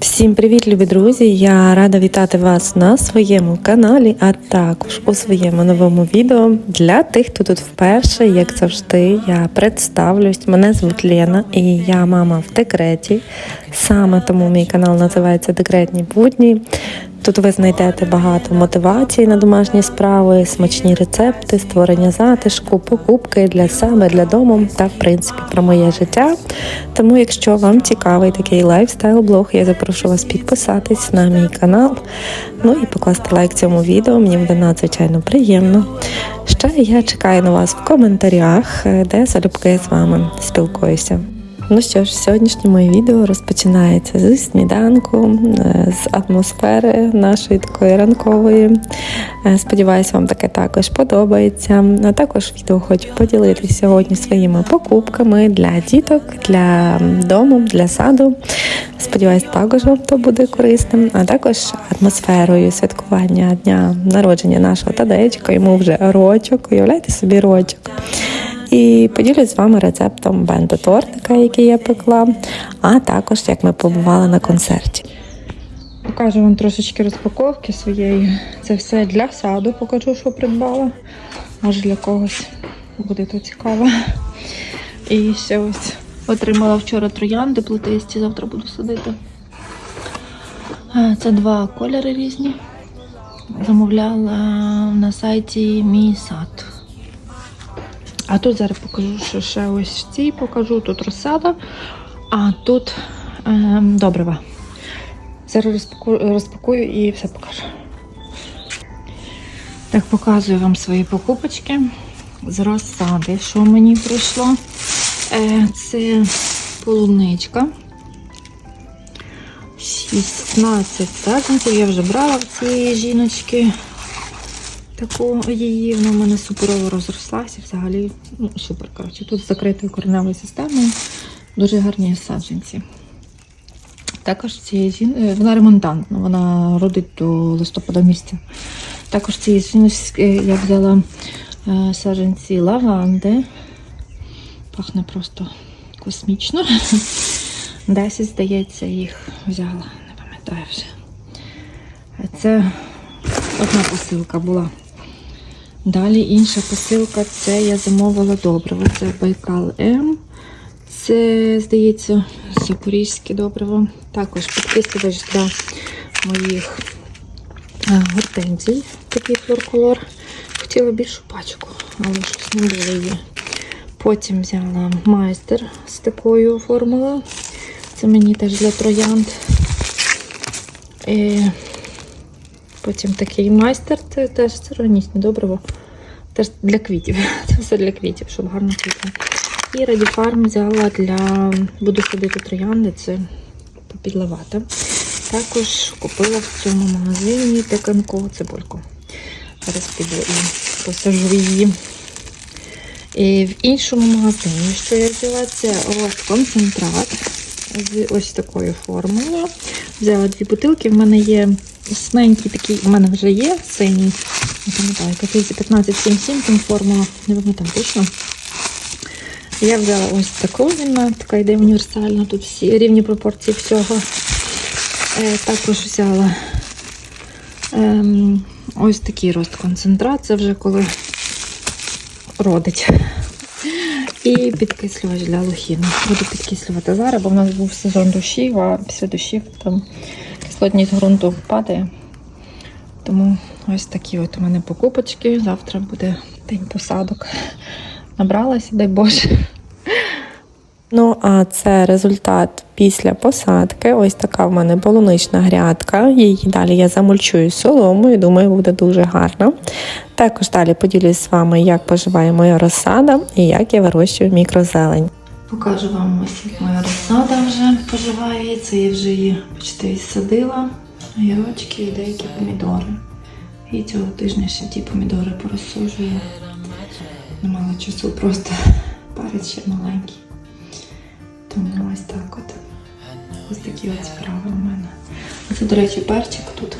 Всім привіт, любі друзі! Я рада вітати вас на своєму каналі, а також у своєму новому відео. Для тих, хто тут вперше, як завжди, я представлюсь. Мене звуть Лена і я мама в декреті. Саме тому мій канал називається Декретні будні. Тут ви знайдете багато мотивації на домашні справи, смачні рецепти, створення затишку, покупки для себе, для дому та в принципі про моє життя. Тому, якщо вам цікавий такий лайфстайл-блог, я запрошую вас підписатись на мій канал. Ну і покласти лайк цьому відео. Мені буде надзвичайно приємно. Ще я чекаю на вас в коментарях, де залюбки з вами спілкуюся. Ну що ж, сьогоднішнє моє відео розпочинається з сніданку, е, з атмосфери нашої такої ранкової. Е, Сподіваюсь, вам таке також подобається. А також відео хочу поділитися сьогодні своїми покупками для діток, для дому, для саду. Сподіваюсь, також вам то буде корисним, а також атмосферою святкування дня народження нашого тадечка. Йому вже рочок. Уявляєте собі рочок. І поділюсь з вами рецептом бенто-тортика, який я пекла, а також як ми побували на концерті. Покажу вам трошечки розпаковки своєї. Це все для саду, покажу, що придбала. Може для когось буде то цікаво. І ще ось отримала вчора троянди плетисті, завтра буду садити. Це два кольори різні. Замовляла на сайті Мій сад. А тут зараз покажу, що ще ось ці покажу. Тут розсада, а тут ем, добрива. Зараз розпаку- розпакую і все покажу. Так, показую вам свої покупочки з розсади, що мені прийшло. Е, Це полуничка. 16 саджанців. Я вже брала в цієї жіночки. Таку її, вона в мене суперово розрослася. Взагалі, ну, супер. Коротше, тут з закритою кореневою системою. Дуже гарні саджанці. Також цієї жін... е, вона ремонтантна, вона родить до листопада місяця. Також цієї жіночки я взяла е, саджанці лаванди. Пахне просто космічно. 10, здається, їх взяла, не пам'ятаю вже. Е, Це одна посилка була. Далі інша посилка це я замовила добриво. Це Байкал М. Це, здається, запорізьке добриво. Також підкислювач для моїх е, гортензій. Такий флорколор. Хотіла більшу пачку, але щось не було її. Потім взяла майстер з такою формулою. Це мені теж для троянд. Потім такий майстер, це теж церонісне добриво. Теж для квітів. Це все для квітів, щоб гарно квітли. І Радіфарм взяла для. Буду садити троянди, це попідливати. Також купила в цьому магазині теканкову цибульку. Зараз піду і посажу її. І в іншому магазині, що я взяла, це концентрат з ось такою формулою. Взяла дві бутилки. В мене є ясненький такий, в мене вже є синій. Не пам'ятаю, який це 1577, там формула, не пам'ятаю точно. Я взяла ось таку, вона така йде універсальна, тут всі рівні пропорції всього. Е, також взяла ем, ось такий рост концентрат, це вже коли родить. І підкислювач для лохіну. Буду підкислювати зараз, бо в нас був сезон дощів, а після дощів там кислотність ґрунту падає. Тому ось такі от у мене покупочки. Завтра буде день посадок. Набралася, дай Боже. Ну, а це результат після посадки. Ось така в мене полунична грядка. Її далі я замульчую соломою, думаю, буде дуже гарно. Також далі поділюсь з вами, як поживає моя розсада і як я вирощую мікрозелень. Покажу вам ось як моя розсада вже поживає. Це я вже її почти відсадила. Огірочки і деякі помідори. І цього тижня ще ті помідори порозсуджую. Не мала часу, просто перець ще маленький. Тому ось так от. Ось такі от справи у мене. Це, до речі, перчик тут.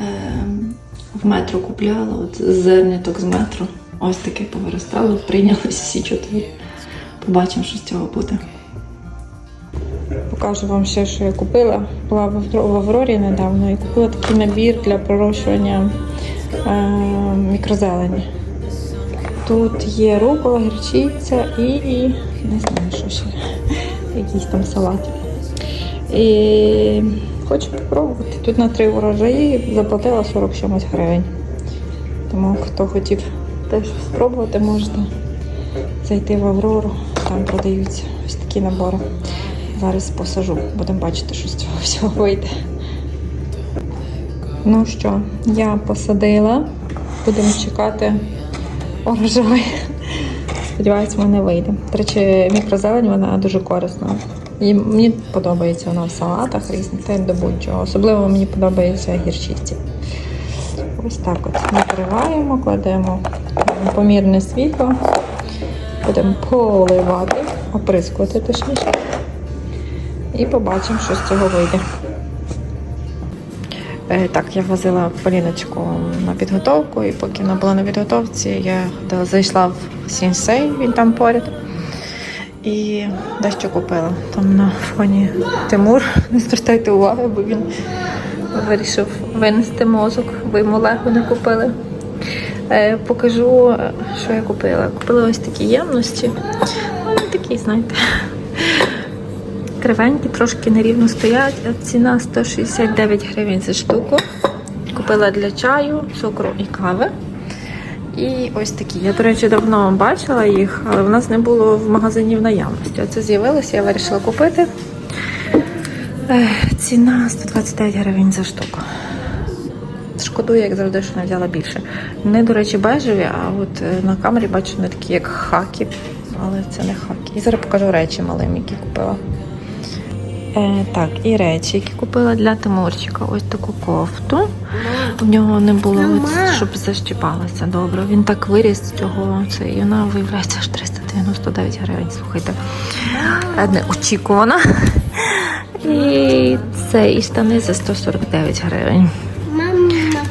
Ем, в метро купляла, от зерняток з метро. Ось таке повиростало, прийнялися всі чотири. Побачимо, що з цього буде. Покажу вам ще, що я купила. Була в Аврорі недавно і купила такий набір для пророщування е, мікрозелені. Тут є рукола, гірчиця і, і не знаю, що ще. Якийсь там салат. І хочу спробувати. Тут на три урожаї заплатила 40 чимось гривень. Тому хто хотів теж спробувати, можете зайти в Аврору. Там продаються ось такі набори. Зараз посажу, будемо бачити, що з цього всього вийде. Ну що, я посадила. Будемо чекати урожай. Сподіваюсь, в мене вийде. До речі, мікрозелень вона дуже корисна. І мені подобається вона в салатах різних, та й до будь-чого. Особливо мені подобається гірчиці. Ось так от накриваємо, кладемо помірне світло, будемо поливати, оприскувати точніше. І побачимо, що з цього вийде. Е, Так, я возила Поліночку на підготовку, і поки вона була на підготовці, я зайшла в Сінсей, він там поряд. І дещо купила. Там на фоні Тимур. Не звертайте уваги, бо він вирішив винести мозок, бо йому лего не купили. Е, покажу, е, що я купила. Купила ось такі ємності. Ну, такі, знаєте. Кривенькі, трошки нерівно стоять. Ціна 169 гривень за штуку. Купила для чаю, цукру і кави. І ось такі. Я, до речі, давно бачила їх, але в нас не було в магазині в наявності. Оце з'явилося, я вирішила купити. Ціна 129 гривень за штуку. Шкодую, як завжди, що не взяла більше. Вони, до речі, бежеві, а от е, на камері бачу вони такі, як хаки, але це не хаки. І зараз покажу речі малим, які купила. Е, так, і речі, які купила для Тимурчика. Ось таку кофту. У нього не було, от, щоб защіпалася добре. Він так виріс з цього. Це, і вона виявляється аж 399 гривень. Слухайте. Неочікувано. І це і штани за 149 гривень.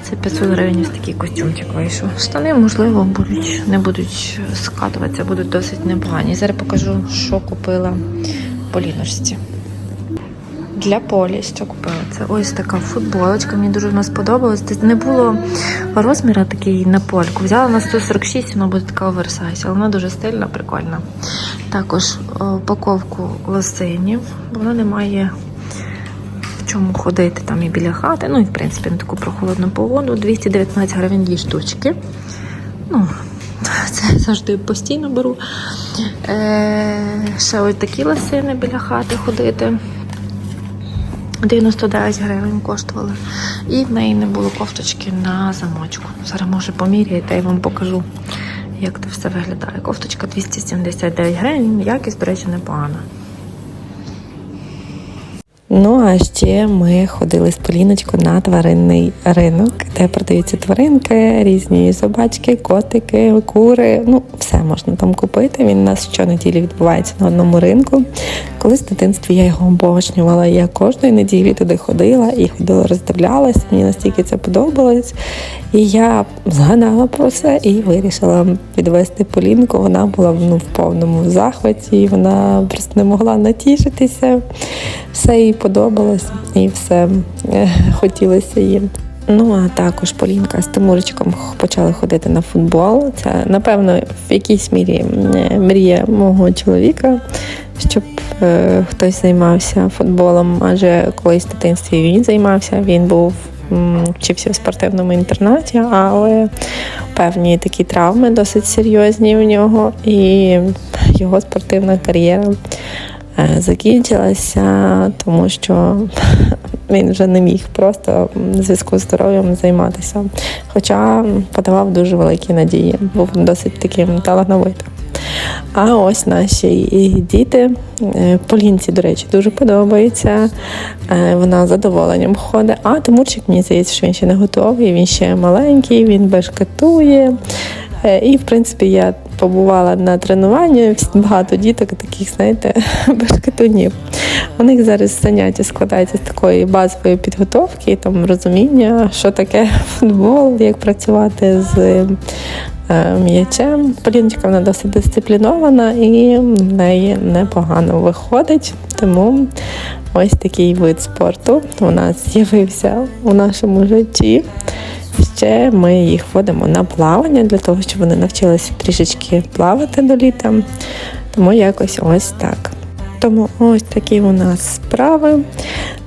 Це 500 гривень ось такий костюмчик вийшов. Штани, можливо, будуть, не будуть скатуватися, будуть досить непогані. Зараз покажу, що купила по ліночці. Для полі, що купила? Це ось така футболочка. Мені дуже вона сподобалась. Десь Не було розміру такий на польку. Взяла на 146, вона буде така оверсайз, але вона дуже стильна, прикольна. Також е, упаковку лосинів, вона не має чому ходити там і біля хати. Ну і в принципі на таку прохолодну погоду. 219 гривень дві штучки. Ну, це завжди постійно беру. Е, ще ось такі лосини біля хати ходити. 99 гривень коштували. І в неї не було кофточки на замочку. Зараз може поміряєте, я вам покажу, як це все виглядає. Кофточка 279 гривень, якість, до речі, непогана. Ну а ще ми ходили з Поліночкою на тваринний ринок, де продаються тваринки, різні собачки, котики, кури. Ну, все можна там купити. Він у нас щонеділі відбувається на одному ринку. Колись в дитинстві я його обожнювала. Я кожної неділі туди ходила і ходила, роздивлялась. Мені настільки це подобалось. І я згадала про це і вирішила відвести Полінку. Вона була ну, в повному захваті, вона просто не могла натішитися. Все їй подобалось і все е, хотілося їм. Ну а також Полінка з Тимурчиком почали ходити на футбол. Це напевно в якійсь мірі мрія мого чоловіка, щоб е, хтось займався футболом. Адже колись в дитинстві він займався. Він був вчився в спортивному інтернаті, але певні такі травми досить серйозні в нього, і його спортивна кар'єра закінчилася, тому що він вже не міг просто в зв'язку з здоров'ям займатися. Хоча подавав дуже великі надії, був досить таким талановитим. А ось наші діти. Е, Полінці, до речі, дуже подобається. Е, Вона з задоволенням ходить. А Тимурчик, мені здається, що він ще не готовий, він ще маленький, він бешкетує. Е, І, в принципі, я побувала на тренуванні, багато діток таких, знаєте, бешкетунів. У них зараз заняття складається з такої базової підготовки, там розуміння, що таке футбол, як працювати з е, м'ячем. Поліночка вона досить дисциплінована і в неї непогано виходить. Тому ось такий вид спорту у нас з'явився у нашому житті. Ще ми їх водимо на плавання для того, щоб вони навчилися трішечки плавати до літа. Тому якось ось так. Тому ось такі у нас справи.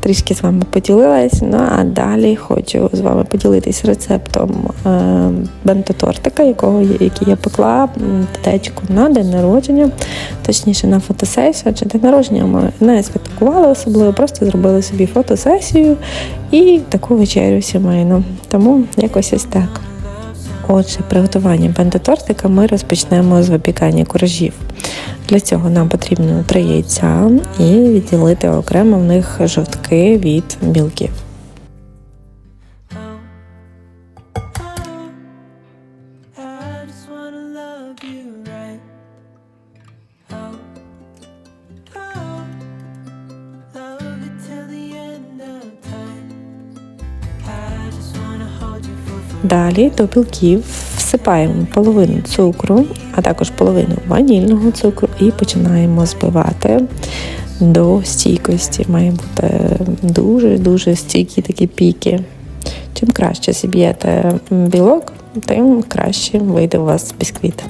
Трішки з вами поділилась. Ну а далі хочу з вами поділитись рецептом е, бенто-тортика, якого який я пекла дитечку на день народження, точніше на фотосесію. Адже день народження ми не святкували особливо, просто зробили собі фотосесію і таку вечерю сімейну. Тому якось ось так. Отже, приготування бенто-тортика ми розпочнемо з випікання куражів. Для цього нам потрібно три яйця і відділити окремо в них жовтки від білків. Далі до білків всипаємо половину цукру, а також половину ванільного цукру і починаємо збивати до стійкості. Має бути дуже-дуже стійкі такі піки. Чим краще зіб'єте білок, тим краще вийде у вас бісквіт.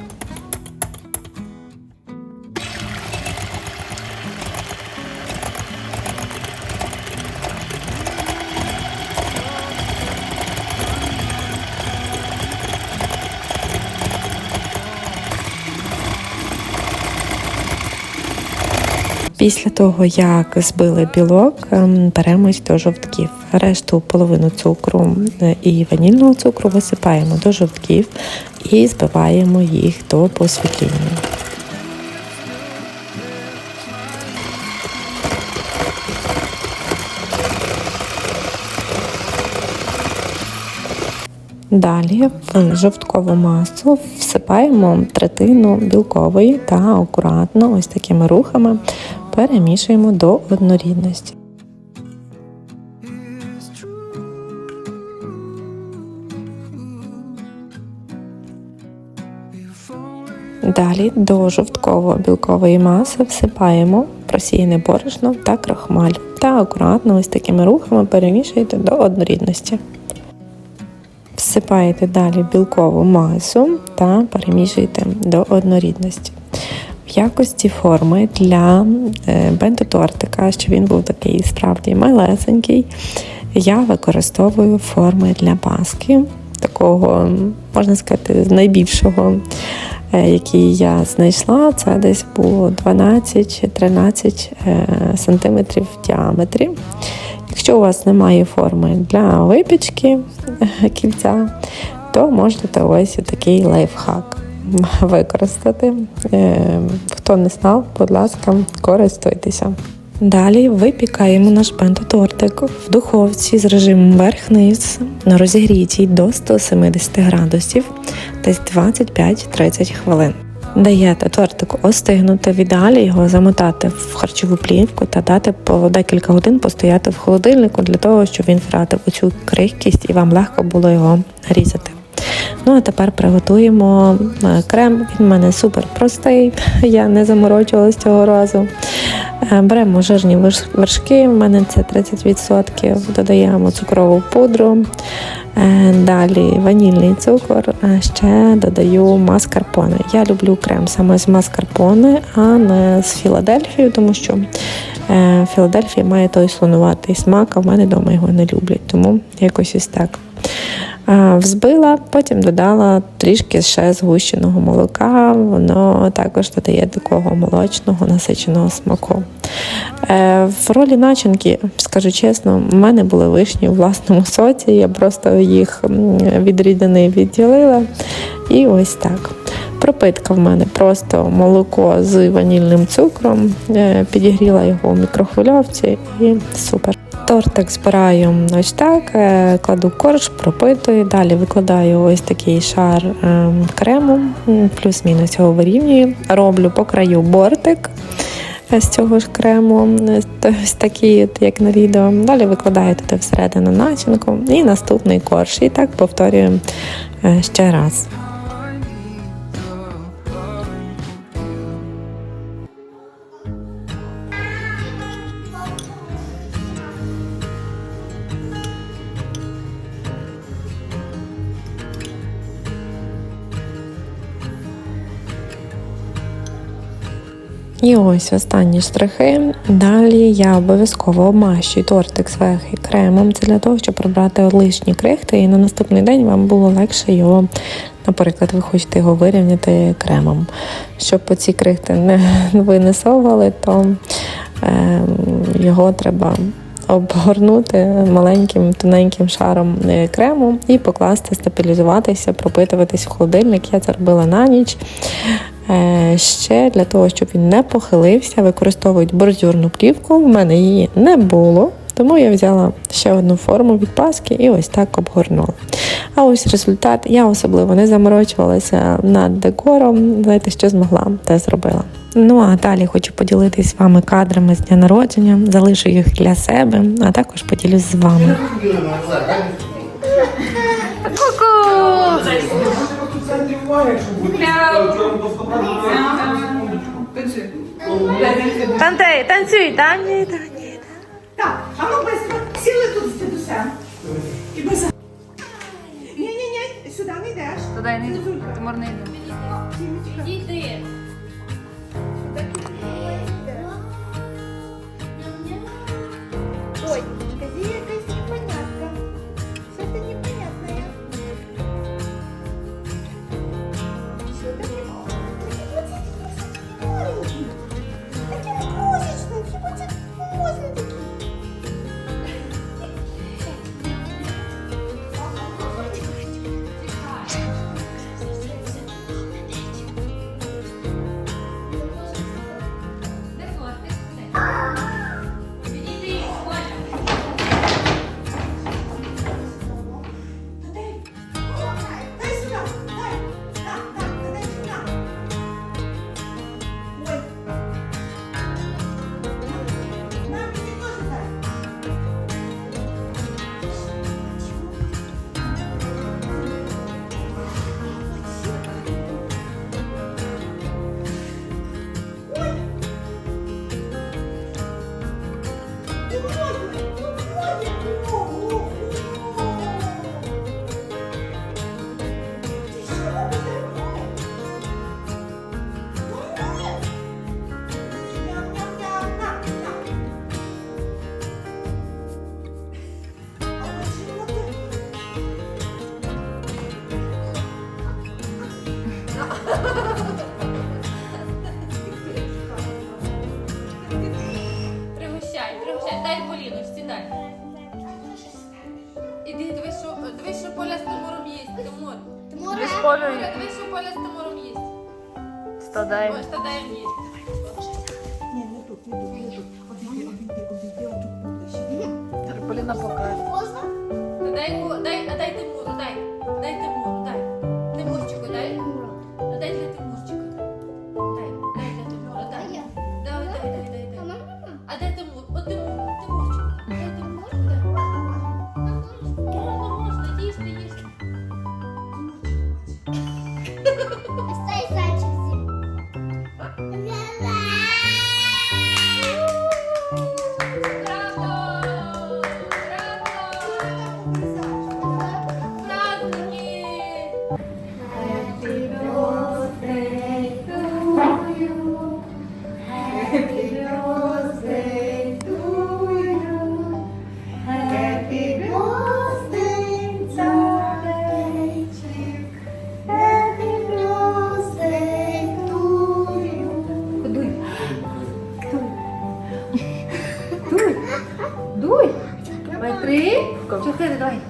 Після того, як збили білок, ем, беремось до жовтків. Решту половину цукру е, і ванільного цукру висипаємо до жовтків і збиваємо їх до посвітління. Далі в жовткову масу всипаємо третину білкової та акуратно ось такими рухами перемішуємо до однорідності. Далі до жовтково-білкової маси всипаємо просіяне борошно та крахмаль та акуратно ось такими рухами перемішуєте до однорідності. Всипаєте далі білкову масу та перемішуєте до однорідності. В якості форми для е, бенто-тортика, він був такий справді малесенький, я використовую форми для паски, такого, можна сказати, з найбільшого, е, який я знайшла. Це десь було 12 чи 13 е, сантиметрів в діаметрі. Якщо у вас немає форми для випічки кільця, то можете ось такий лайфхак використати. Е, Хто не знав, будь ласка, користуйтеся. Далі випікаємо наш бенто-тортик в духовці з режимом верх-низ на розігрітій до 170 градусів десь 25-30 хвилин. Даєте тортику остигнути, в ідеалі його замотати в харчову плівку та дати по декілька годин постояти в холодильнику для того, щоб він втратив оцю крихкість і вам легко було його різати. Ну а тепер приготуємо е, крем. Він в мене супер простий, я не заморочувалась цього разу. Е, Беремо жирні вершки, в мене це 30%, додаємо цукрову пудру, е, далі ванільний цукор, ще додаю маскарпоне. Я люблю крем саме з маскарпоне, а не з Філадельфією, тому що Філадельфія має той слонуватий смак, а в мене вдома його не люблять, тому якось ось так. А, Взбила, потім додала трішки ще згущеного молока, воно також додає такого молочного насиченого смаку. Е, В ролі начинки, скажу чесно, в мене були вишні у власному соці, я просто їх від рідини відділила. І ось так. Пропитка в мене просто молоко з ванільним цукром. Е, Підігріла його в мікрохвильовці і супер. Тортик збираю ось так, е, кладу корж, пропитую, далі викладаю ось такий шар е, крему, плюс-мінус його вирівнюю. Роблю по краю бортик з цього ж крему, ось такий, як на відео. Далі викладаю туди всередину начинку і наступний корж. І так повторюю ще раз. І ось останні штрихи. Далі я обов'язково обмащую тортик зверху кремом. Це для того, щоб прибрати лишні крихти, і на наступний день вам було легше його, наприклад, ви хочете його вирівняти кремом. Щоб ці крихти не винесовували, то е, його треба обгорнути маленьким тоненьким шаром е, крему і покласти, стабілізуватися, пропитуватись в холодильник. Я це робила на ніч. Е, Ще для того, щоб він не похилився, використовують бордюрну плівку. У мене її не було, тому я взяла ще одну форму від паски і ось так обгорнула. А ось результат. Я особливо не заморочувалася над декором. Знаєте, що змогла, те зробила. Ну а далі хочу поділитися з вами кадрами з дня народження, залишу їх для себе, а також поділюсь з вами. Тантей, танцюй, танцюй, танцюй. Так, а ну быстро. Сіли тут з дідусем. І без... Ні-ні-ні, сюди не йдеш. Туди не йду. Тимур не йду. Дімочка. Ой, открыто, давай.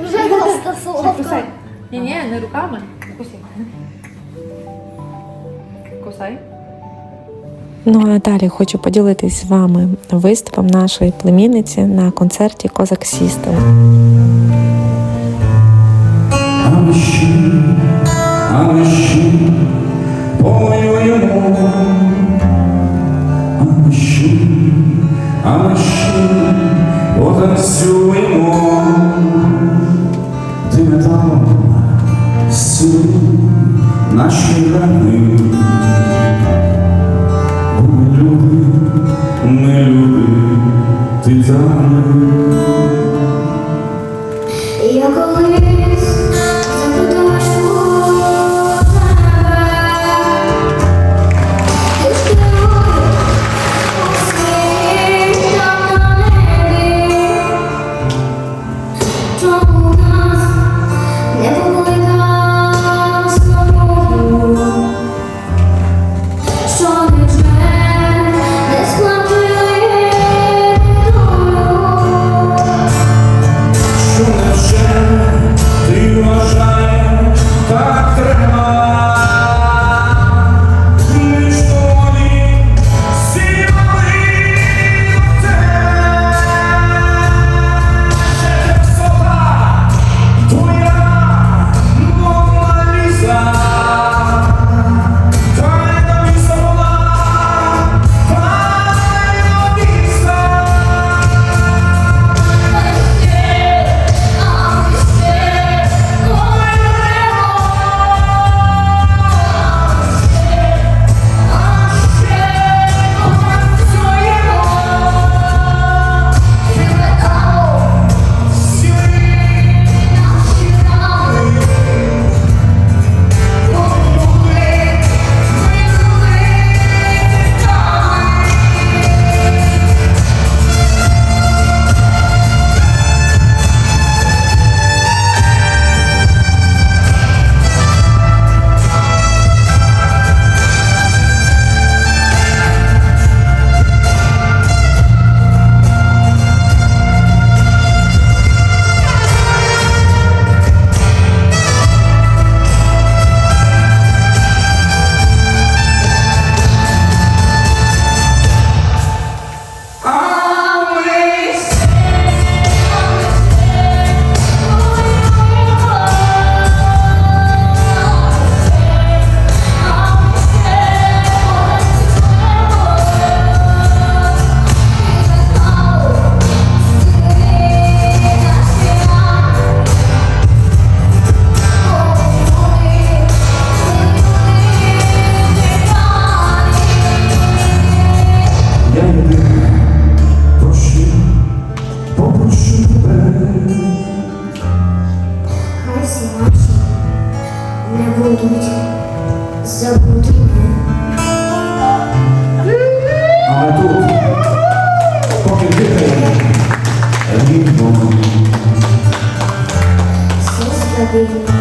Уже просто сладко. не руками. Кусай. Кусай. Ну а далі хочу поділитись з вами виступом нашої племінниці на концерті Козак Сістем. А ми ще, а ми ще Все стабільно,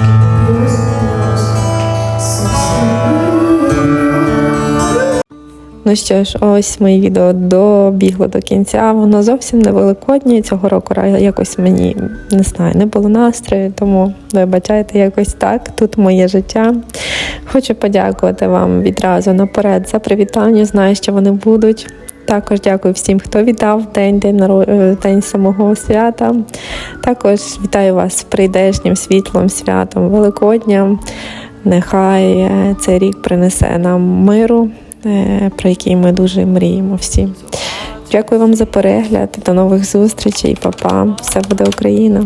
Ну що ж, ось моє відео добігло до кінця. Воно зовсім не великоднє. Цього року якось мені не знаю, не було настрою, тому вибачайте якось так. Тут моє життя. Хочу подякувати вам відразу наперед за привітання. Знаю, що вони будуть. Також дякую всім, хто вітав день, день, е, день самого свята. Також вітаю вас з прийдешнім світлом, святом Великодня. Нехай е, цей рік принесе нам миру, про який ми дуже мріємо всі. Дякую вам за перегляд. До нових зустрічей, Па-па. Все буде Україна.